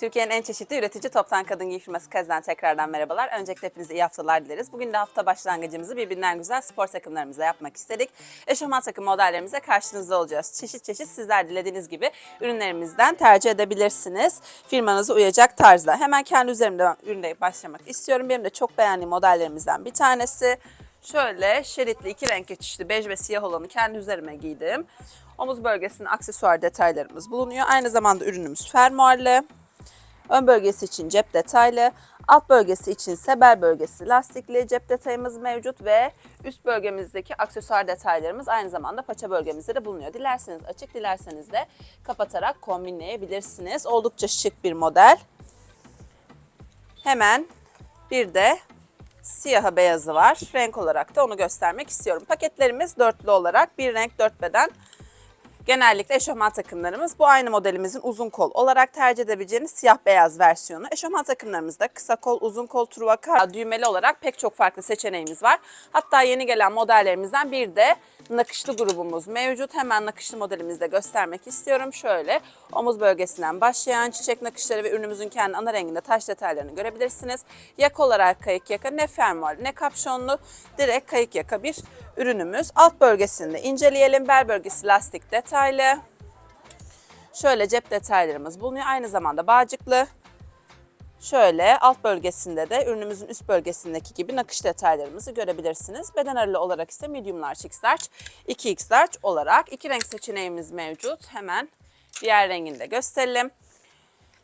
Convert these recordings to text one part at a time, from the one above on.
Türkiye'nin en çeşitli üretici toptan kadın giyim firması Kaz'dan tekrardan merhabalar. Öncelikle hepinize iyi haftalar dileriz. Bugün de hafta başlangıcımızı birbirinden güzel spor takımlarımızla yapmak istedik. Eşofman takım modellerimizle karşınızda olacağız. Çeşit çeşit sizler dilediğiniz gibi ürünlerimizden tercih edebilirsiniz. Firmanıza uyacak tarzda. Hemen kendi üzerimde ürüne başlamak istiyorum. Benim de çok beğendiğim modellerimizden bir tanesi. Şöyle şeritli iki renk geçişli bej ve siyah olanı kendi üzerime giydim. Omuz bölgesinde aksesuar detaylarımız bulunuyor. Aynı zamanda ürünümüz fermuarlı. Ön bölgesi için cep detaylı, alt bölgesi için ise bel bölgesi lastikli cep detayımız mevcut ve üst bölgemizdeki aksesuar detaylarımız aynı zamanda paça bölgemizde de bulunuyor. Dilerseniz açık, dilerseniz de kapatarak kombinleyebilirsiniz. Oldukça şık bir model. Hemen bir de siyahı beyazı var. Renk olarak da onu göstermek istiyorum. Paketlerimiz dörtlü olarak bir renk dört beden Genellikle eşofman takımlarımız bu aynı modelimizin uzun kol olarak tercih edebileceğiniz siyah beyaz versiyonu. Eşofman takımlarımızda kısa kol, uzun kol, truva, kar, düğmeli olarak pek çok farklı seçeneğimiz var. Hatta yeni gelen modellerimizden bir de nakışlı grubumuz mevcut. Hemen nakışlı modelimizi de göstermek istiyorum. Şöyle omuz bölgesinden başlayan çiçek nakışları ve ürünümüzün kendi ana renginde taş detaylarını görebilirsiniz. Yak olarak kayık yaka ne fermuar ne kapşonlu direkt kayık yaka bir ürünümüz. Alt bölgesinde inceleyelim. Bel bölgesi lastik detaylı. Şöyle cep detaylarımız bulunuyor. Aynı zamanda bağcıklı. Şöyle alt bölgesinde de ürünümüzün üst bölgesindeki gibi nakış detaylarımızı görebilirsiniz. Beden aralığı olarak ise medium large, x large, 2x large olarak iki renk seçeneğimiz mevcut. Hemen diğer rengini de gösterelim.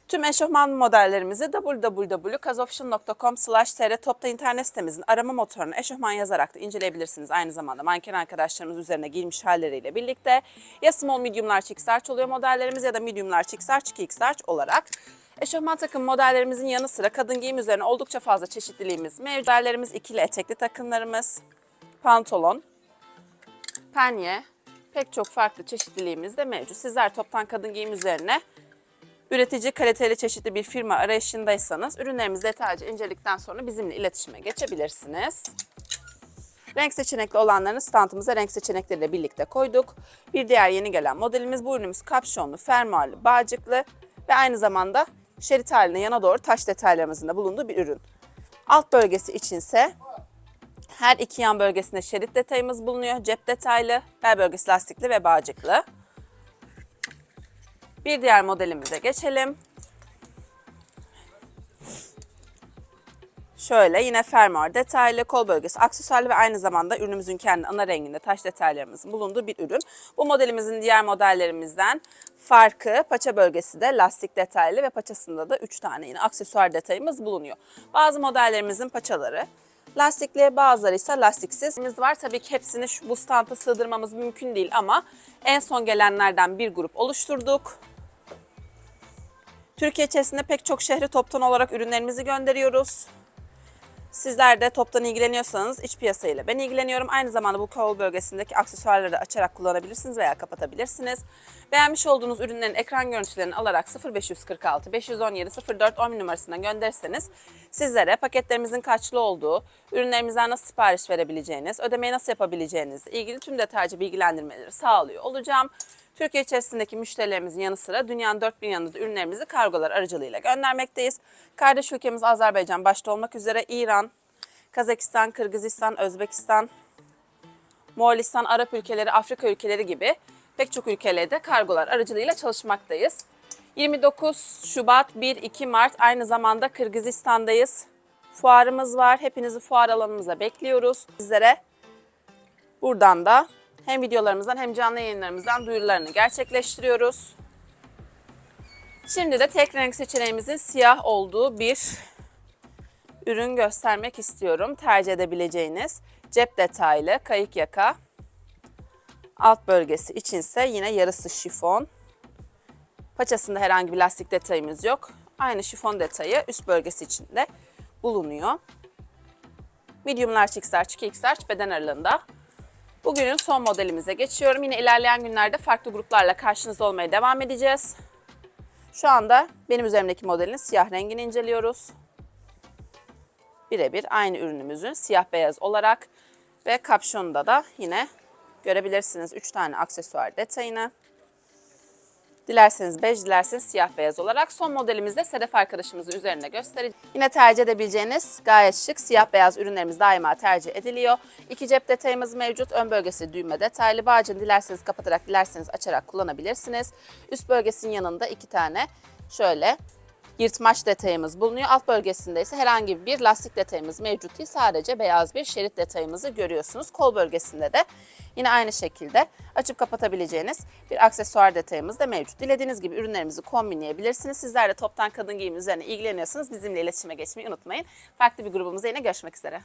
Tüm eşofman modellerimizi www.kazofficial.com tr topta internet sitemizin arama motoruna eşofman yazarak da inceleyebilirsiniz. Aynı zamanda manken arkadaşlarımız üzerine giymiş halleriyle birlikte ya small medium large x large oluyor modellerimiz ya da medium large x large 2x large olarak. Eşofman takım modellerimizin yanı sıra kadın giyim üzerine oldukça fazla çeşitliliğimiz mevcut. Modellerimiz ikili etekli takımlarımız, pantolon, penye, pek çok farklı çeşitliliğimiz de mevcut. Sizler toptan kadın giyim üzerine üretici kaliteli çeşitli bir firma arayışındaysanız ürünlerimizi detaylıca inceledikten sonra bizimle iletişime geçebilirsiniz. Renk seçenekli olanlarını standımıza renk seçenekleriyle birlikte koyduk. Bir diğer yeni gelen modelimiz bu ürünümüz kapşonlu, fermuarlı, bağcıklı ve aynı zamanda şerit halinde yana doğru taş detaylarımızın da bulunduğu bir ürün. Alt bölgesi içinse her iki yan bölgesinde şerit detayımız bulunuyor. Cep detaylı, bel bölgesi lastikli ve bağcıklı. Bir diğer modelimize geçelim. Şöyle yine fermuar detaylı, kol bölgesi aksesuarlı ve aynı zamanda ürünümüzün kendi ana renginde taş detaylarımızın bulunduğu bir ürün. Bu modelimizin diğer modellerimizden farkı paça bölgesi de lastik detaylı ve paçasında da 3 tane yine aksesuar detayımız bulunuyor. Bazı modellerimizin paçaları lastikli bazıları ise lastiksiz. Biz var tabii ki hepsini şu bu standa sığdırmamız mümkün değil ama en son gelenlerden bir grup oluşturduk. Türkiye içerisinde pek çok şehre toptan olarak ürünlerimizi gönderiyoruz. Sizler de toptan ilgileniyorsanız iç piyasayla ben ilgileniyorum. Aynı zamanda bu kol bölgesindeki aksesuarları da açarak kullanabilirsiniz veya kapatabilirsiniz. Beğenmiş olduğunuz ürünlerin ekran görüntülerini alarak 0546 517 04 10 numarasından gönderirseniz sizlere paketlerimizin kaçlı olduğu, ürünlerimizden nasıl sipariş verebileceğiniz, ödemeyi nasıl yapabileceğinizle ilgili tüm detaycı bilgilendirmeleri sağlıyor olacağım. Türkiye içerisindeki müşterilerimizin yanı sıra dünyanın dört bin yanında da ürünlerimizi kargolar aracılığıyla göndermekteyiz. Kardeş ülkemiz Azerbaycan başta olmak üzere İran, Kazakistan, Kırgızistan, Özbekistan, Moğolistan, Arap ülkeleri, Afrika ülkeleri gibi pek çok ülkelerde kargolar aracılığıyla çalışmaktayız. 29 Şubat 1-2 Mart aynı zamanda Kırgızistan'dayız. Fuarımız var. Hepinizi fuar alanımıza bekliyoruz. Sizlere buradan da hem videolarımızdan hem canlı yayınlarımızdan duyurularını gerçekleştiriyoruz. Şimdi de tek renk seçeneğimizin siyah olduğu bir ürün göstermek istiyorum. Tercih edebileceğiniz cep detaylı kayık yaka. Alt bölgesi içinse yine yarısı şifon. Paçasında herhangi bir lastik detayımız yok. Aynı şifon detayı üst bölgesi içinde bulunuyor. Medium large, x large, 2x large beden aralığında. Bugünün son modelimize geçiyorum. Yine ilerleyen günlerde farklı gruplarla karşınızda olmaya devam edeceğiz. Şu anda benim üzerimdeki modelin siyah rengini inceliyoruz. Birebir aynı ürünümüzün siyah beyaz olarak ve kapşonunda da yine görebilirsiniz 3 tane aksesuar detayını. Dilerseniz bej, dilerseniz siyah beyaz olarak. Son modelimizde Sedef arkadaşımızın üzerine göstereceğim. Yine tercih edebileceğiniz gayet şık siyah beyaz ürünlerimiz daima tercih ediliyor. İki cep detayımız mevcut. Ön bölgesi düğme detaylı. Bağcını dilerseniz kapatarak, dilerseniz açarak kullanabilirsiniz. Üst bölgesinin yanında iki tane şöyle yırtmaç detayımız bulunuyor. Alt bölgesinde ise herhangi bir lastik detayımız mevcut değil. Sadece beyaz bir şerit detayımızı görüyorsunuz. Kol bölgesinde de yine aynı şekilde açıp kapatabileceğiniz bir aksesuar detayımız da mevcut. Dilediğiniz gibi ürünlerimizi kombinleyebilirsiniz. Sizler de toptan kadın giyimi üzerine ilgileniyorsanız bizimle iletişime geçmeyi unutmayın. Farklı bir grubumuzda yine görüşmek üzere.